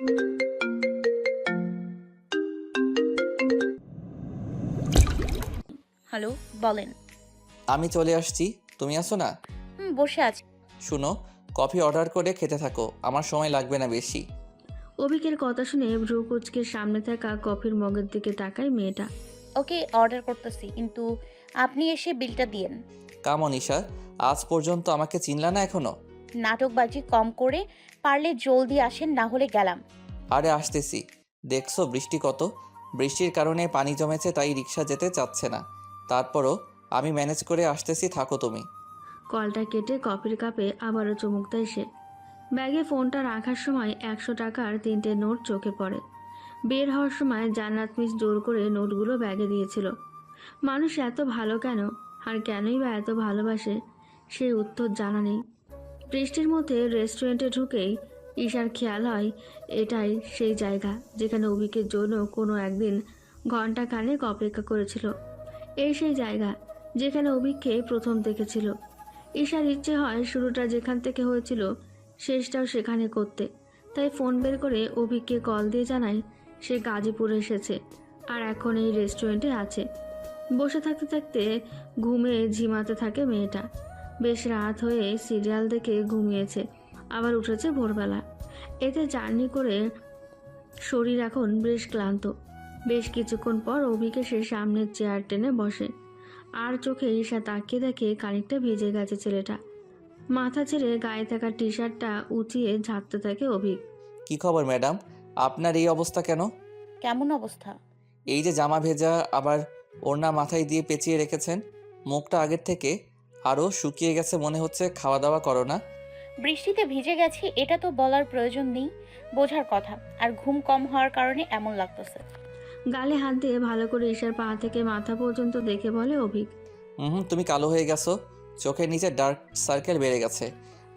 Hello বলেন। আমি চলে আসছি। তুমি আসো না? হুম বসে আছি। শুনো কফি অর্ডার করে খেতে থাকো। আমার সময় লাগবে না বেশি। অভিকের কথা শুনে ভ্রু কুচকে সামনে থাকা কফির মগের দিকে তাকায় মেয়েটা। ওকে অর্ডার করতেছি কিন্তু আপনি এসে বিলটা দিয়েন। কাম অনিশা আজ পর্যন্ত আমাকে চিনলা না এখনও? নাটকবাজি কম করে পারলে জলদি আসেন না হলে গেলাম। আরে আসতেছি। দেখছ বৃষ্টি কত? বৃষ্টির কারণে পানি জমেছে তাই রিক্সা যেতে চাচ্ছে না। তারপরও আমি ম্যানেজ করে আসতেছি থাকো তুমি। কলটা কেটে কফির কাপে আবারও চুমুক দেয় সে। ব্যাগে ফোনটা রাখার সময় একশো টাকার তিনটে নোট চোখে পড়ে। বের হওয়ার সময় জান্নাত মিস জোর করে নোটগুলো ব্যাগে দিয়েছিল। মানুষ এত ভালো কেন? আর কেনই বা এত ভালোবাসে? সে উত্তর জানা নেই। বৃষ্টির মধ্যে রেস্টুরেন্টে ঢুকেই ঈশার খেয়াল হয়, এটাই সেই জায়গা যেখানে অভিকের জন্য কোনো একদিন ঘণ্টা খানেক অপেক্ষা করেছিল। এই সেই জায়গা যেখানে অভিককে প্রথম দেখেছিল। ঈশার ইচ্ছে হয় শুরুটা যেখান থেকে হয়েছিল, শেষটাও সেখানে করতে। তাই ফোন বের করে অভিককে কল দিয়ে জানায় সে গাজীপুরে এসেছে আর এখন এই রেস্টুরেন্টে আছে। বসে থাকতে থাকতে ঘুমে ঝিমাতে থাকে মেয়েটা। বেশ রাত হয়ে সিরিয়াল দেখে ঘুমিয়েছে আবার উঠেছে ভোরবেলা। এতে জার্নি করে শরীর এখন বেশ ক্লান্ত। বেশ কিছুক্ষণ পর অভিকে সে সামনের চেয়ার টেনে বসে। আর চোখে ঈশা তাকিয়ে দেখে খানিকটা ভিজে গেছে ছেলেটা। মাথা ছেড়ে গায়ে থাকা টি শার্টটা উঁচিয়ে ঝাঁপতে থাকে অভিক। কি খবর ম্যাডাম? আপনার এই অবস্থা কেন? কেমন অবস্থা? এই যে জামা ভেজা আবার ওড়না মাথায় দিয়ে পেঁচিয়ে রেখেছেন মুখটা আগের থেকে আরও শুকিয়ে গেছে মনে হচ্ছে খাওয়া দাওয়া করো না। বৃষ্টিতে ভিজে গেছি এটা তো বলার প্রয়োজন নেই বোঝার কথা। আর ঘুম কম হওয়ার কারণে এমন লাগতেছে। গালে হাত দিয়ে ভালো করে ঈশার পা থেকে মাথা পর্যন্ত দেখে বলে অভিক। হুম তুমি কালো হয়ে গেছো। চোখের নিচে ডার্ক সার্কেল বেড়ে গেছে।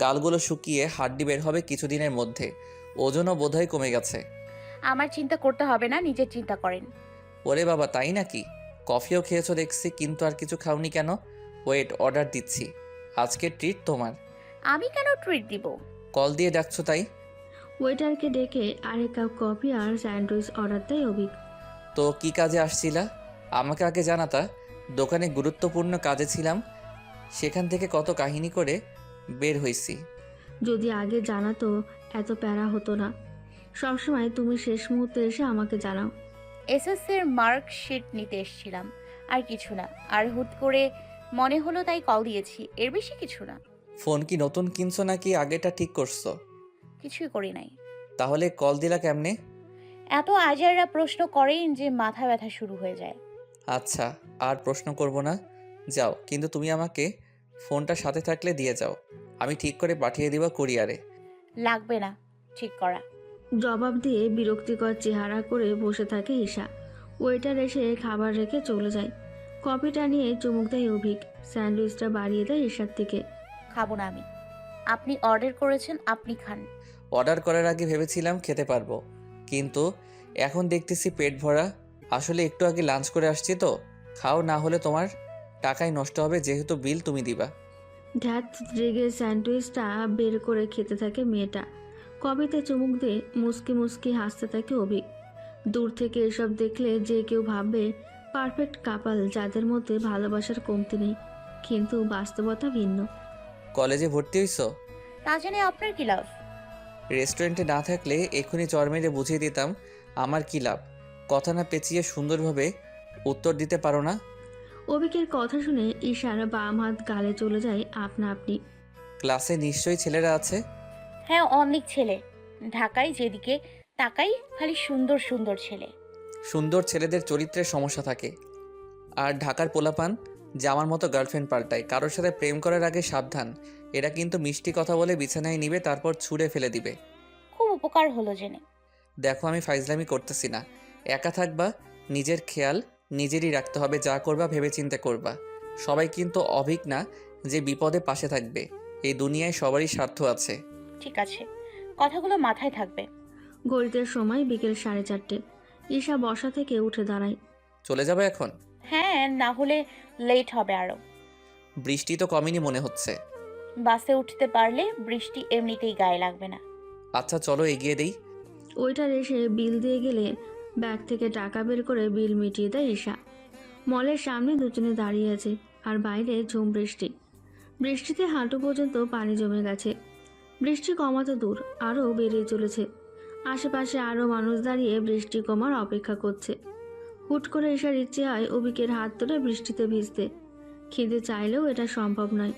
গালগুলো শুকিয়ে হাড্ডি বের হবে কিছুদিনের মধ্যে। ওজনও বোধহয় কমে গেছে। আমার চিন্তা করতে হবে না নিজের চিন্তা করেন। ওরে বাবা তাই নাকি? কফিও খেয়েছো দেখছি কিন্তু আর কিছু খাওনি কেন? ওয়েট অর্ডার দিচ্ছি। আজকে ট্রিট তোমার। আমি কেন ট্রিট দিব? কল দিয়ে ডাকছো তাই? ওয়েটারকে ডেকে আরেক কাপ কফি আর স্যান্ডউইচ অর্ডার দেয় অভিক তো কি কাজে আসছিলা? আমাকে আগে জানাতা দোকানে গুরুত্বপূর্ণ কাজে ছিলাম সেখান থেকে কত কাহিনী করে বের হইছি। যদি আগে জানাতো এত প্যারা হতো না। সবসময় তুমি শেষ মুহূর্তে এসে আমাকে জানাও। এসএসসির মার্কশিট নিতে এসেছিলাম আর কিছু না। আর হুট করে মনে হলো তাই কল দিয়েছি। এর বেশি কিছু না। ফোন কি নতুন কিনছো নাকি আগেটা ঠিক করছ? কিছুই করি নাই। তাহলে কল দিলা কেমনে? এত আজাররা প্রশ্ন করেন যে মাথা ব্যথা শুরু হয়ে যায়। আচ্ছা আর প্রশ্ন করব না। যাও কিন্তু তুমি আমাকে ফোনটা সাথে থাকলে দিয়ে যাও। আমি ঠিক করে পাঠিয়ে দিব কুরিয়ারে। লাগবে না ঠিক করা। জবাব দিয়ে বিরক্তিকর চেহারা করে বসে থাকে ঈশা। ওয়েটার এসে খাবার রেখে চলে যায়। কফিটা নিয়ে চুমুক দেয় অভিক। স্যান্ডউইচটা বাড়িয়ে দেয় ঈশার থেকে খাব না আমি। আপনি অর্ডার করেছেন আপনি খান। অর্ডার করার আগে ভেবেছিলাম খেতে পারব। কিন্তু এখন দেখতেছি পেট ভরা। আসলে একটু আগে লাঞ্চ করে আসছি তো। খাও না হলে তোমার টাকাই নষ্ট হবে যেহেতু বিল তুমি দিবা। ঢ্যাত রেগে স্যান্ডউইচটা বের করে খেতে থাকে মেয়েটা। কবিতে চুমুক দিয়ে মুসকি মুসকি হাসতে থাকে অভিক। দূর থেকে এসব দেখলে যে কেউ ভাববে পারফেক্ট কাপাল যাদের মধ্যে ভালোবাসার কমতি নেই কিন্তু বাস্তবতা ভিন্ন। কলেজে ভর্তি হইছো? তা জেনে আপনার কি লাভ? রেস্টুরেন্টে না থাকলে এখনই চর মেরে বুঝিয়ে দিতাম আমার কি লাভ। কথা না পেঁচিয়ে সুন্দরভাবে উত্তর দিতে পারো না? অভিকের কথা শুনে ঈশার বাম হাত গালে চলে যায় আপনা আপনি। ক্লাসে নিশ্চয়ই ছেলেরা আছে? হ্যাঁ অনেক ছেলে। ঢাকায় যেদিকে তাকাই খালি সুন্দর সুন্দর ছেলে। সুন্দর ছেলেদের চরিত্রের সমস্যা থাকে। আর ঢাকার পোলাপান জামার মতো গার্লফ্রেন্ড পাল্টায় কারোর সাথে প্রেম করার আগে সাবধান এরা কিন্তু মিষ্টি কথা বলে বিছানায় নিবে তারপর ছুঁড়ে ফেলে দিবে। খুব উপকার হলো জেনে। দেখো আমি ফাইজলামি করতেছি না। একা থাকবা নিজের খেয়াল নিজেরই রাখতে হবে যা করবা ভেবেচিন্তে করবা। সবাই কিন্তু অভিক না যে বিপদে পাশে থাকবে। এই দুনিয়ায় সবারই স্বার্থ আছে। ঠিক আছে। কথাগুলো মাথায় থাকবে। ঘড়িতে সময় বিকেল সাড়ে চারটে। ঈশা বসা থেকে উঠে দাঁড়ায়। চলে যাবে এখন? হ্যাঁ না হলে লেট হবে আরও। বৃষ্টি তো কমেনি মনে হচ্ছে। বাসে উঠতে পারলে বৃষ্টি এমনিতেই গায়ে লাগবে না। আচ্ছা চলো এগিয়ে দেই। ওইটার এসে বিল দিয়ে গেলে ব্যাগ থেকে টাকা বের করে বিল মিটিয়ে দেয় ঈশা। মলের সামনে দুজনে দাঁড়িয়ে আছে আর বাইরে ঝুম বৃষ্টি। বৃষ্টিতে হাঁটু পর্যন্ত পানি জমে গেছে। বৃষ্টি কমাতে দূর আরও বেড়ে চলেছে। আশেপাশে আরও মানুষ দাঁড়িয়ে বৃষ্টি কমার অপেক্ষা করছে। হুট করে এসার ইচ্ছে হয় অবিকের হাত ধরে বৃষ্টিতে ভিজতে। খিদে চাইলেও এটা সম্ভব নয়।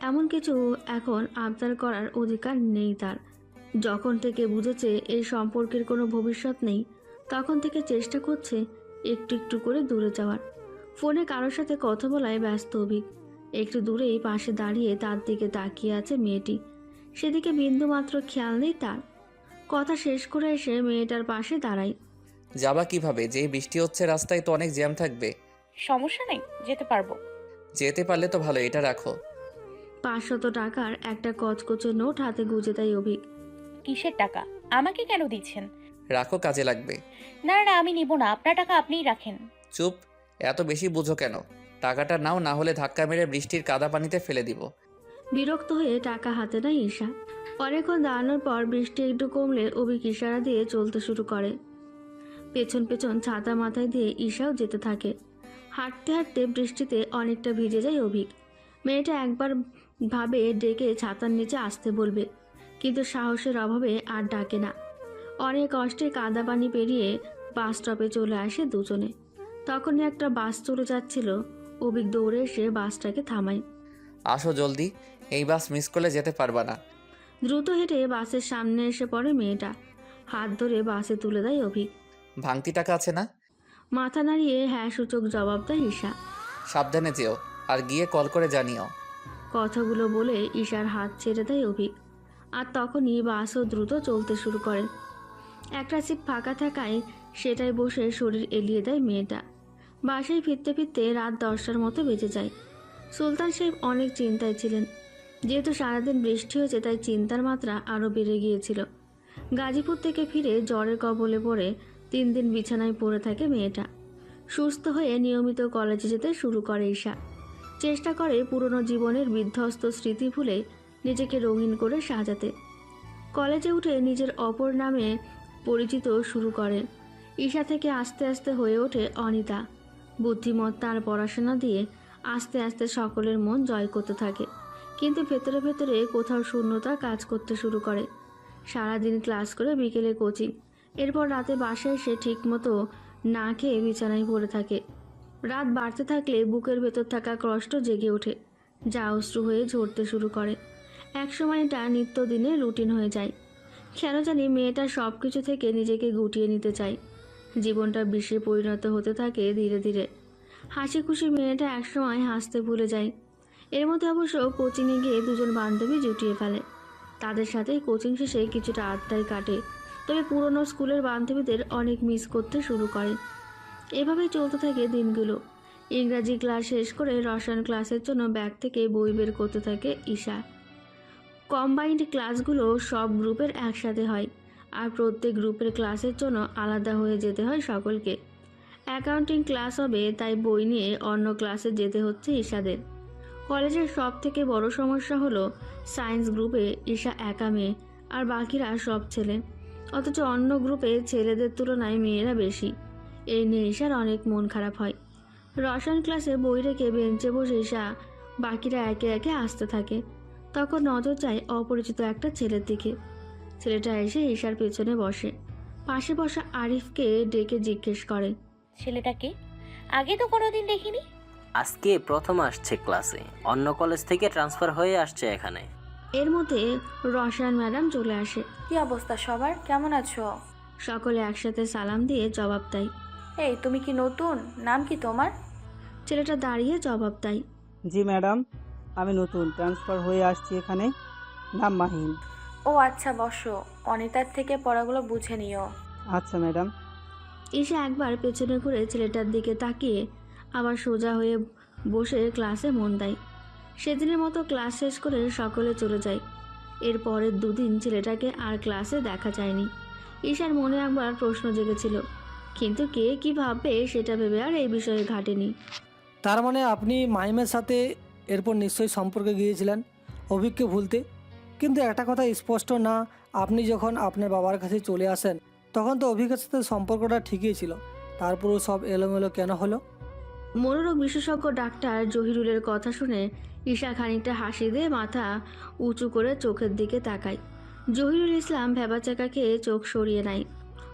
এমন কিছু এখন আবদার করার অধিকার নেই তার। যখন থেকে বুঝেছে এই সম্পর্কের কোনো ভবিষ্যৎ নেই, তখন থেকে চেষ্টা করছে একটু একটু করে দূরে যাওয়ার। ফোনে কারোর সাথে কথা বলায় ব্যস্ত অভিক। একটু দূরেই পাশে দাঁড়িয়ে তার দিকে তাকিয়ে আছে মেয়েটি। সেদিকে বিন্দুমাত্র খেয়াল নেই তার। কথা শেষ করে এসে মেয়েটার পাশে দাঁড়াই। যাবা কীভাবে? যেই বৃষ্টি হচ্ছে রাস্তায় তো অনেক জ্যাম থাকবে। সমস্যা নেই যেতে পারব। যেতে পারলে তো ভালো এটা রাখো। পাঁচশত টাকার একটা কচকচে নোট হাতে গুজে দেয় অভিক কিসের টাকা? আমাকে কেন দিচ্ছেন? রাখো কাজে লাগবে। না না আমি নিব না আপনার টাকা আপনিই রাখেন। চুপ এত বেশি বুঝো কেন? টাকাটা নাও না হলে ধাক্কা মেরে বৃষ্টির কাদা পানিতে ফেলে দিব। বিরক্ত হয়ে টাকা হাতে নেয় ঈশা। অনেকক্ষণ দাঁড়ানোর পর বৃষ্টি একটু কমলে অভিক ইশারা দিয়ে চলতে শুরু করে। পেছন পেছন ছাতা মাথায় দিয়ে ঈশাও যেতে থাকে। হাঁটতে হাঁটতে বৃষ্টিতে অনেকটা ভিজে যায় অভিক মেয়েটা একবার ভাবে ডেকে ছাতার নিচে আসতে বলবে, কিন্তু সাহসের অভাবে আর ডাকে না। অনেক কষ্টে কাদা পানি পেরিয়ে বাস স্টপে চলে আসে দুজনে। তখনই একটা বাস চলে যাচ্ছিল। অভিক দৌড়ে এসে বাসটাকে থামায়। আসো জলদি এই বাস মিস করলে যেতে পারবা না। দ্রুত হেঁটে বাসের সামনে এসে পড়ে মেয়েটা। হাত ধরে বাসে তুলে দেয় অভিক। ভাঙতি টাকা আছে না? মাথা নাড়িয়ে হ্যাঁ সূচক জবাব দেয় ঈশা। সাবধানে যেও আর গিয়ে কল করে জানিও। কথাগুলো বলে ঈশার হাত ছেড়ে দেয় অভিক। আর তখনই বাসও দ্রুত চলতে শুরু করে। একটা সিট ফাঁকা থাকায় সেটাই বসে শরীর এলিয়ে দেয় মেয়েটা। বাসায় ফিরতে ফিরতে রাত দশটার মতো বেজে যায়। সুলতান সাহেব অনেক চিন্তায় ছিলেন। যেহেতু সারাদিন বৃষ্টি হয়েছে, তাই চিন্তার মাত্রা আরও বেড়ে গিয়েছিল। গাজীপুর থেকে ফিরে জ্বরের কবলে পড়ে তিন দিন বিছানায় পড়ে থাকে মেয়েটা। সুস্থ হয়ে নিয়মিত কলেজে যেতে শুরু করে ঈশা। চেষ্টা করে পুরনো জীবনের বিধ্বস্ত স্মৃতি ভুলে নিজেকে রঙিন করে সাজাতে। কলেজে উঠে নিজের অপর নামে পরিচিত শুরু করে। ঈশা থেকে আস্তে আস্তে হয়ে ওঠে অনিতা। বুদ্ধিমত্তা আর পড়াশোনা দিয়ে আস্তে আস্তে সকলের মন জয় করতে থাকে। কিন্তু ভেতরে ভেতরে কোথাও শূন্যতা কাজ করতে শুরু করে। সারাদিন ক্লাস করে বিকেলে কোচিং, এরপর রাতে বাসায় এসে ঠিকমতো না খেয়ে বিছানায় পড়ে থাকে। রাত বাড়তে থাকলে বুকের ভেতর থাকা কষ্ট জেগে ওঠে, যা অশ্রু হয়ে ঝরতে শুরু করে। একসময় এটা নিত্যদিনের রুটিন হয়ে যায়। কেন জানি মেয়েটা সব কিছু থেকে নিজেকে গুটিয়ে নিতে চায়। জীবনটা বিষে পরিণত হতে থাকে ধীরে ধীরে। হাসি খুশি মেয়েটা একসময় হাসতে ভুলে যায়। এর মধ্যে অবশ্য কোচিংয়ে গিয়ে দুজন বান্ধবী জুটিয়ে ফেলে। তাদের সাথে কোচিং শেষে কিছুটা আড্ডায় কাটে। তবে পুরনো স্কুলের বান্ধবীদের অনেক মিস করতে শুরু করে। এভাবেই চলতে থাকে দিনগুলো। ইংরাজি ক্লাস শেষ করে রসায়ন ক্লাসের জন্য ব্যাগ থেকে বই বের করতে থাকে ঈশা। কম্বাইন্ড ক্লাসগুলো সব গ্রুপের একসাথে হয় আর প্রত্যেক গ্রুপের ক্লাসের জন্য আলাদা হয়ে যেতে হয় সকলকে। অ্যাকাউন্টিং ক্লাস হবে, তাই বই নিয়ে অন্য ক্লাসে যেতে হচ্ছে ঈশাদের। কলেজের সব থেকে বড় সমস্যা হলো সায়েন্স গ্রুপে ঈশা একা মেয়ে আর বাকিরা সব ছেলে। অথচ অন্য গ্রুপে ছেলেদের তুলনায় মেয়েরা বেশি। এই নিয়ে ঈশার অনেক মন খারাপ হয়। রসায়ন ক্লাসে বই রেখে বেঞ্চে বসে ঈশা বাকিরা একে একে আসতে থাকে। তখন নজর যায় অপরিচিত একটা ছেলের দিকে। ছেলেটা এসে ঈশার পেছনে বসে। পাশে বসা আরিফকে ডেকে জিজ্ঞেস করে ছেলেটাকে আগে তো কোনোদিন দেখিনি। আজকে প্রথম আসছে ক্লাসে। অন্য কলেজ থেকে ট্রান্সফার হয়ে আসছে এখানে। এর মধ্যে রসায়ন ম্যাডাম চলে আসে। কি অবস্থা সবার? কেমন আছো? সকলে একসাথে সালাম দিয়ে জবাব দেয়। এই তুমি কি নতুন? নাম কি তোমার? ছেলেটা দাঁড়িয়ে জবাব দেয়। জি ম্যাডাম আমি নতুন ট্রান্সফার হয়ে আসছি এখানে। নাম মাহিন। ও আচ্ছা বসো। অনিতার থেকে পড়াগুলো বুঝে নিও। আচ্ছা ম্যাডাম। ঈশা একবার পেছনে ঘুরে ছেলেটার দিকে তাকিয়ে আবার সোজা হয়ে বসে ক্লাসে মন দেয়। সেদিনের মতো ক্লাস শেষ করে সকলে চলে যায়। এর পরের দুদিন ছেলেটাকে আর ক্লাসে দেখা যায়নি। ঈশার মনে একবার প্রশ্ন জেগেছিল, কিন্তু কে কি ভাববে সেটা ভেবে আর এই বিষয়ে ঘাটেনি। তার মানে আপনি মাইমের সাথে এরপর নিশ্চয়ই সম্পর্কে গিয়েছিলেন অভিককে ভুলতে। কিন্তু একটা কথা স্পষ্ট না, আপনি যখন আপনার বাবার কাছে চলে আসেন, তখন তো অভিজ্ঞতার সাথে সম্পর্কটা ঠিকই ছিল। তারপরেও সব এলোমেলো কেন হলো? মনোরোগ বিশেষজ্ঞ ডাক্তার জহিরুলের কথা শুনে ঈশা খানিকটা হাসি দিয়ে মাথা উঁচু করে চোখের দিকে তাকায়। জহিরুল ইসলাম ভেবাচাকা খেয়ে চোখ সরিয়ে নেয়।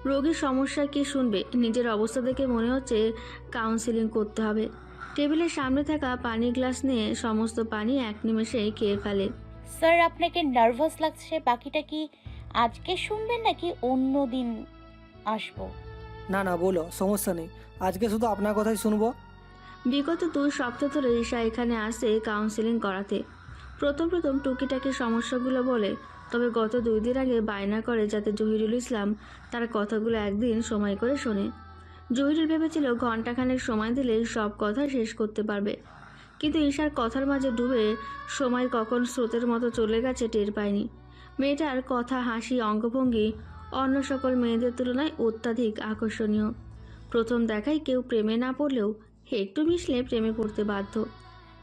রোগীর সমস্যা কি শুনবে? নিজের অবস্থা দেখে মনে হচ্ছে কাউন্সিলিং করতে হবে। টেবিলের সামনে থাকা পানি গ্লাস নিয়ে সমস্ত পানি এক নিমেষেই খেয়ে ফেলে। স্যার আপনাকে নার্ভাস লাগছে বাকিটা কি আজকে শুনবেন নাকি অন্য দিন আসব? না না বলো সমস্যা নেই। আজকে শুধু আপনার কথাই শুনব। বিগত দুই সপ্তাহ ধরে ঈশা এখানে আসে কাউন্সিলিং করাতে। প্রথম প্রথম টুকিটাকি সমস্যাগুলো বলে, তবে গত দুই দিন আগে বায়না করে যাতে জহিরুল ইসলাম তার কথাগুলো একদিন সময় করে শোনে। জহিরুল ভেবেছিল ঘন্টাখানেক সময় দিলে সব কথা শেষ করতে পারবে। কিন্তু ঈশার কথার মাঝে ডুবে সময় কখন স্রোতের মতো চলে গেছে টের পায়নি। মেয়েটার কথা, হাসি, অঙ্গভঙ্গি অন্য সকল মেয়েদের তুলনায় অত্যাধিক আকর্ষণীয়। প্রথম দেখায় কেউ প্রেমে না পড়লেও একটু মিশলে প্রেমে পড়তে বাধ্য।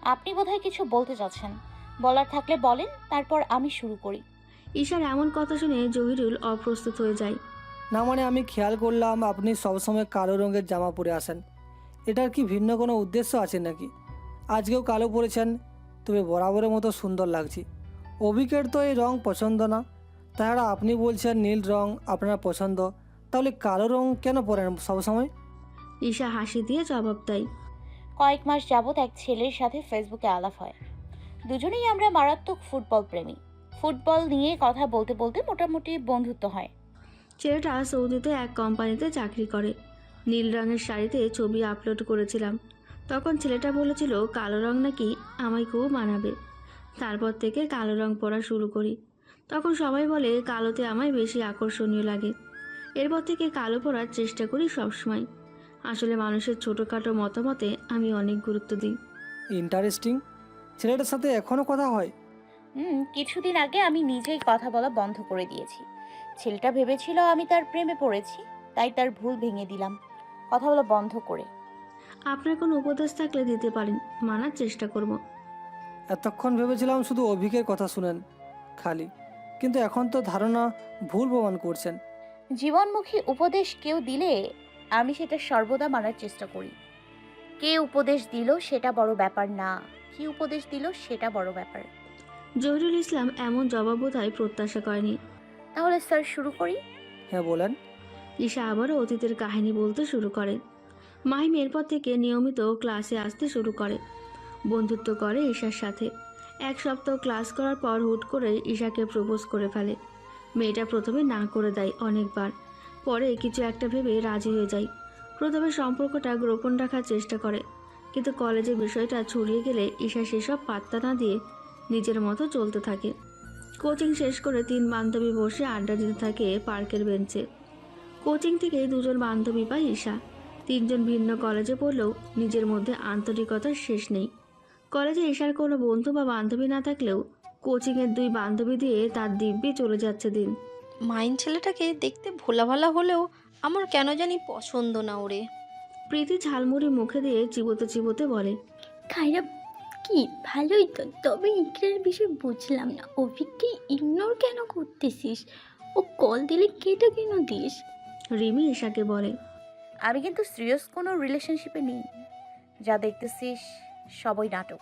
আপনি বোধহয় কিছু বলতে চাচ্ছেন বলার থাকলে বলেন তারপর আমি শুরু করি। ঈশার এমন কথা শুনে জহিরুল অপ্রস্তুত হয়ে যায়। না মানে আমি খেয়াল করলাম আপনি সবসময় কালো রঙের জামা পরে আসেন। এটার কি ভিন্ন কোনো উদ্দেশ্য আছে নাকি? আজকেও কালো পরেছেন তবে বরাবরের মতো সুন্দর লাগছে। অভিকের তো এই রং পছন্দ না। তাছাড়া আপনি বলছেন নীল রং আপনার পছন্দ। তাহলে কালো রং কেন পরেন সবসময়? ঈশা হাসি দিয়ে জবাব দেয়। কয়েক মাস যাবৎ এক ছেলের সাথে ফেসবুকে আলাপ হয়। দুজনেই আমরা মারাত্মক ফুটবল প্রেমী। ফুটবল নিয়ে কথা বলতে বলতে মোটামুটি বন্ধুত্ব হয়। ছেলেটা সৌদিতে এক কোম্পানিতে চাকরি করে। নীল রঙের শাড়িতে ছবি আপলোড করেছিলাম। তখন ছেলেটা বলেছিল, কালো রং নাকি আমায় খুব মানাবে। তারপর থেকে কালো রং পরা শুরু করি। তখন সবাই বলে, কালোতে আমায় বেশি আকর্ষণীয় লাগে। এরপর থেকে কালো পরার চেষ্টা করি সবসময়। আসলে মানুষের ছোটোখাটো মতামতে আমি অনেক গুরুত্ব দিই। ইন্টারেস্টিং ছেলেটার সাথে এখনও কথা হয়? হুম কিছুদিন আগে আমি নিজেই কথা বলা বন্ধ করে দিয়েছি। ছেলেটা ভেবেছিল আমি তার প্রেমে পড়েছি তাই তার ভুল ভেঙে দিলাম। কথা বলা বন্ধ করে। আপনার কোনো উপদেশ থাকলে দিতে পারেন মানার চেষ্টা করব। এতক্ষণ ভেবেছিলাম শুধু অভিকের কথা শুনেন খালি। কিন্তু এখন তো ধারণা ভুল প্রমাণ করছেন। জীবনমুখী উপদেশ কেউ দিলে আমি সেটা সর্বদা মানার চেষ্টা করি। কে উপদেশ দিল সেটা বড় ব্যাপার না কি উপদেশ দিল সেটা বড় ব্যাপার। জহিরুল ইসলাম এমন জবাব বোধহয় প্রত্যাশা করেনি। তাহলে স্যার শুরু করি? হ্যাঁ বলেন। ঈশা আবারও অতীতের কাহিনী বলতে শুরু করে। মাহিম এরপর থেকে নিয়মিত ক্লাসে আসতে শুরু করে। বন্ধুত্ব করে ঈশার সাথে। এক সপ্তাহ ক্লাস করার পর হুট করে ঈশাকে প্রপোজ করে ফেলে। মেয়েটা প্রথমে না করে দেয় অনেকবার। পরে কিছু একটা ভেবে রাজি হয়ে যায়। প্রথমে সম্পর্কটা গোপন রাখার চেষ্টা করে। কিন্তু কলেজে বিষয়টা ছড়িয়ে গেলে ঈশা সেসব পাত্তা না দিয়ে নিজের মতো চলতে থাকে। কোচিং শেষ করে তিন বান্ধবী বসে আড্ডা দিতে থাকে পার্কের বেঞ্চে। কোচিং থেকে দুজন বান্ধবী পায় ঈশা। তিনজন ভিন্ন কলেজে পড়লেও নিজের মধ্যে আন্তরিকতার শেষ নেই। কলেজে ঈশার কোনো বন্ধু বা বান্ধবী না থাকলেও কোচিংয়ের দুই বান্ধবী দিয়ে তার দিব্যি চলে যাচ্ছে দিন। মাইন ছেলেটাকে দেখতে ভোলা ভালা হলেও আমার কেন জানি পছন্দ না ওরে। প্রীতি ঝালমুড়ি মুখে দিয়ে চিবোতে চিবোতে বলে খারাপ কি ভালোই তো তবে ইকরার বিষয় বুঝলাম না। অভিককে ইগনোর কেন করতেছিস? ও কল দিলে কেটে কেন দিস? রিমি ঈশাকে বলে আমি কিন্তু সিরিয়াস কোনো রিলেশনশিপে নেই। যা দেখতেছিস সবই নাটক।